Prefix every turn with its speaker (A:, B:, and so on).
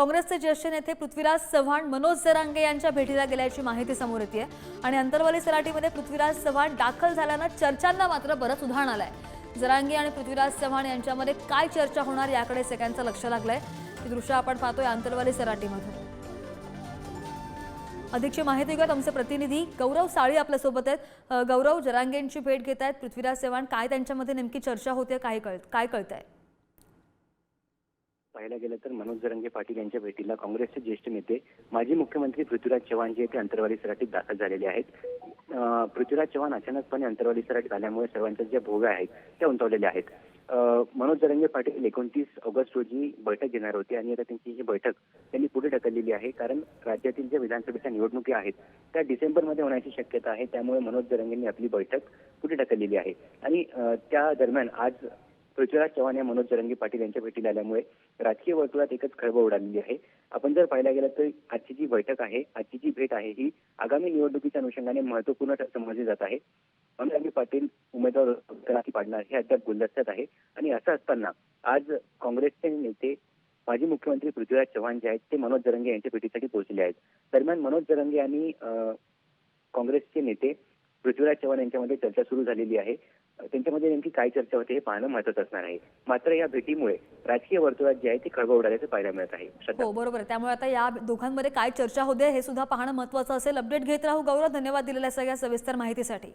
A: काँग्रेसचे ज्येष्ठ नेते पृथ्वीराज चव्हाण मनोज जरांगे यांच्या भेटीला गेल्याची माहिती समोर येते आणि अंतरवाली सराटीमध्ये पृथ्वीराज चव्हाण दाखल झाल्यानं चर्चांना मात्र बरंच उधाण आलंय. जरांगे आणि पृथ्वीराज चव्हाण यांच्यामध्ये काय चर्चा होणार याकडे सगळ्यांचं लक्ष लागलंय. ही दृश्य आपण पाहतोय आंतरवाली सराटीमधून. अधिकची माहिती घेऊयात. आमचे प्रतिनिधी गौरव साळी आपल्यासोबत आहेत. गौरव जरांगेंची भेट घेत आहेत पृथ्वीराज चव्हाण काय त्यांच्यामध्ये नेमकी चर्चा होते काय कळ काय कळत आहे
B: पाहायला गेलं तर मनोज जरंगे पाटील यांच्या भेटीला काँग्रेसचे ज्येष्ठ नेते माजी मुख्यमंत्री पृथ्वीराज चव्हाण जे ते अंतरवाली सराटीत दाखल झालेले आहेत. पृथ्वीराज चव्हाण अचानकपणे अंतरवाली सराटीत आल्यामुळे सर्वांच्या ज्या भोव्या आहेत त्या उंचावलेल्या आहेत. मनोज जरंगे पाटील एकोणतीस ऑगस्ट रोजी बैठक घेणार होती आणि आता त्यांची ही बैठक त्यांनी पुढे ढकललेली आहे. कारण राज्यातील ज्या विधानसभेच्या निवडणुकी आहेत त्या डिसेंबरमध्ये होण्याची शक्यता आहे. त्यामुळे मनोज जरंगेंनी आपली बैठक पुढे ढकललेली आहे. आणि त्या दरम्यान आज पृथ्वीराज चव्हाण या मनोज जरंगी पाटील यांच्या भेटीला आल्यामुळे राजकीय वर्तुळात एकच खळबळ उडालेली आहे. आपण जर पाहायला गेलं तर आजची जी बैठक आहे आजची जी भेट आहे ही आगामी निवडणुकीच्या अनुषंगाने महत्त्वपूर्ण समजली जात आहे. मनोज जरंगे पाटील उमेदवार पाडणार हे अद्याप गुलदस्त्यात आहे. आणि असं असताना आज काँग्रेसचे नेते माजी मुख्यमंत्री पृथ्वीराज चव्हाण जे आहेत ते मनोज जरंगे यांच्या भेटीसाठी पोहोचले आहेत. दरम्यान मनोज जरंगे आणि काँग्रेसचे नेते पृथ्वीराज चव्हाण यांच्यामध्ये चर्चा सुरू झालेली आहे. त्यांच्यामध्ये नेमकी काय चर्चा होते हे पाहणं महत्वाचं असणार आहे. मात्र या भेटीमुळे राजकीय वर्तुळात जे आहे ते खळबळ उडाल्याचं पाहायला मिळत आहे.
A: हो बरोबर आहे. त्यामुळे आता या दोघांमध्ये काय चर्चा होते हे सुद्धा पाहणं महत्वाचं असेल. अपडेट घेत राहू. गौरव धन्यवाद दिलेल्या सगळ्या सविस्तर माहितीसाठी.